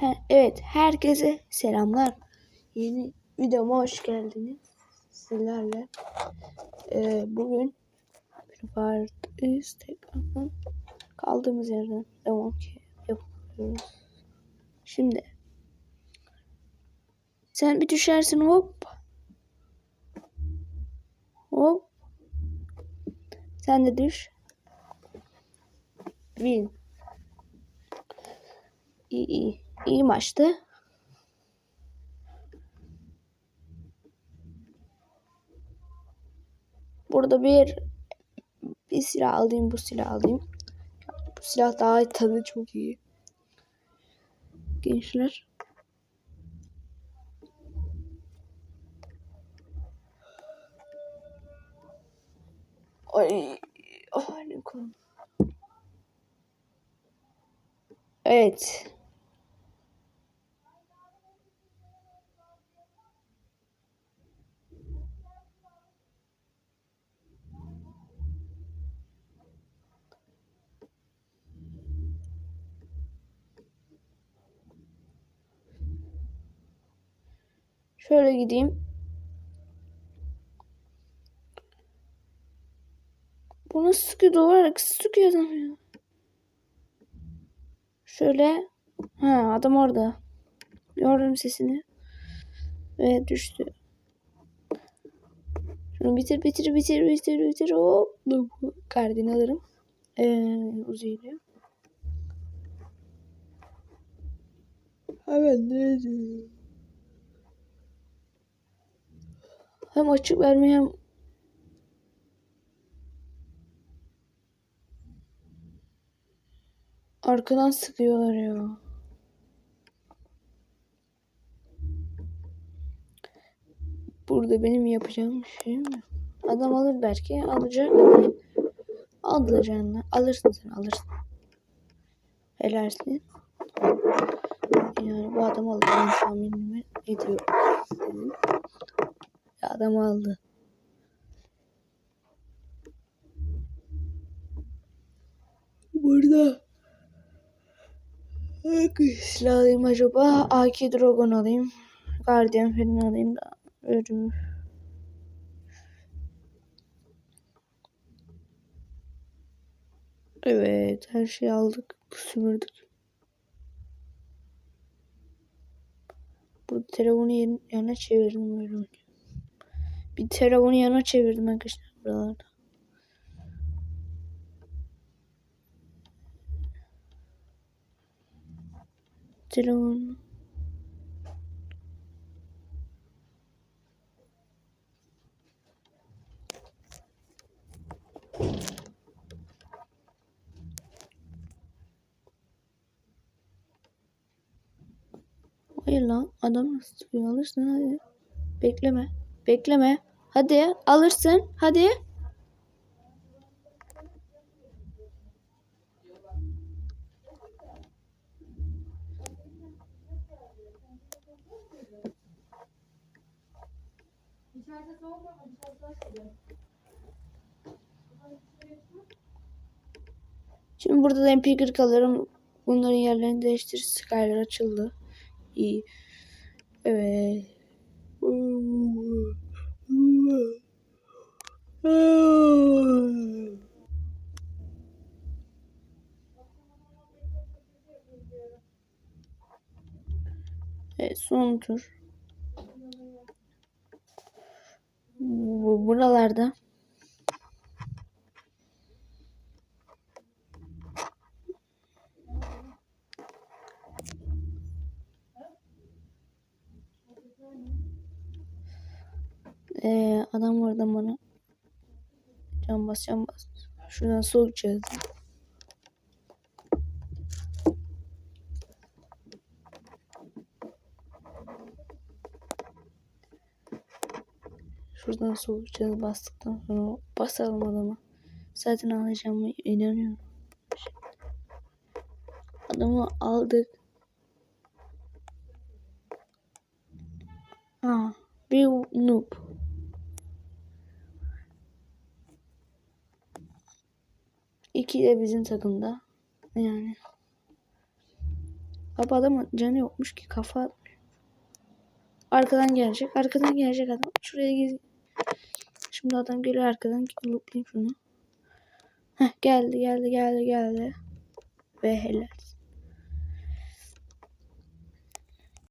He, evet, herkese selamlar. Yeni videoma hoş geldiniz. Sizlerle e, bugün Farkındayız tekrardan kaldığımız yerden devam ki yapıyoruz. Şimdi sen bir düşersin hop hop sen de düş. Win. İyi iyi. İyi maçtı. Burada bir bir silah alayım, bu silah alayım. Bu silah daha tadı çok iyi. Gençler. Ay, oh, ne. Evet. Şöyle gideyim. Bu nasıl sıkıyor duvararak sıkıyor adam ya. Şöyle. Ha adam orada. Gördüm sesini. Ve düştü. Şunu bitir bitir bitir bitir bitir. Hop. Kardini alırım. Ee, uzaylı. Hemen ne Hem açık vermeye hem arkadan sıkıyorlar ya. Burada benim yapacağım şey mi? Adam alır belki. Alacak. Alacağını. Alırsın sen alırsın. Helalsin. Yani bu adam alacağını tahminimi ediyorum. Adam aldı. Burada silah alayım acaba? AK Dragon alayım. Guardian falan alayım da ölüm. Evet her şeyi aldık. Süpürdük. Bu telefonu yerine çevirdim böyle. Bir telefonu yana çevirdim arkadaşlar buralarda. Telefon. Hayır lan adam nasıl tutuyor alırsın. Bekleme. Bekleme. Hadi alırsın. Hadi. Şimdi burada da MP40 alırım. Bunların yerlerini değiştir. Skyler açıldı. İyi. Evet. Evet son tur. Bu buralarda Ee, adam oradan bana can bas can bas. Şuradan sol içeceğiz. Şuradan sol içeceğiz bastıktan sonra basalım adamı. Zaten alacağımı inanıyorum. Adamı aldık. Ha, bir noob. İki de bizim takımda. Yani. Abi adamın canı yokmuş ki kafa. Arkadan gelecek. Arkadan gelecek adam. Şuraya giz. Şimdi adam geliyor arkadan. Looplayayım şunu. Heh, geldi geldi geldi geldi. Ve helal.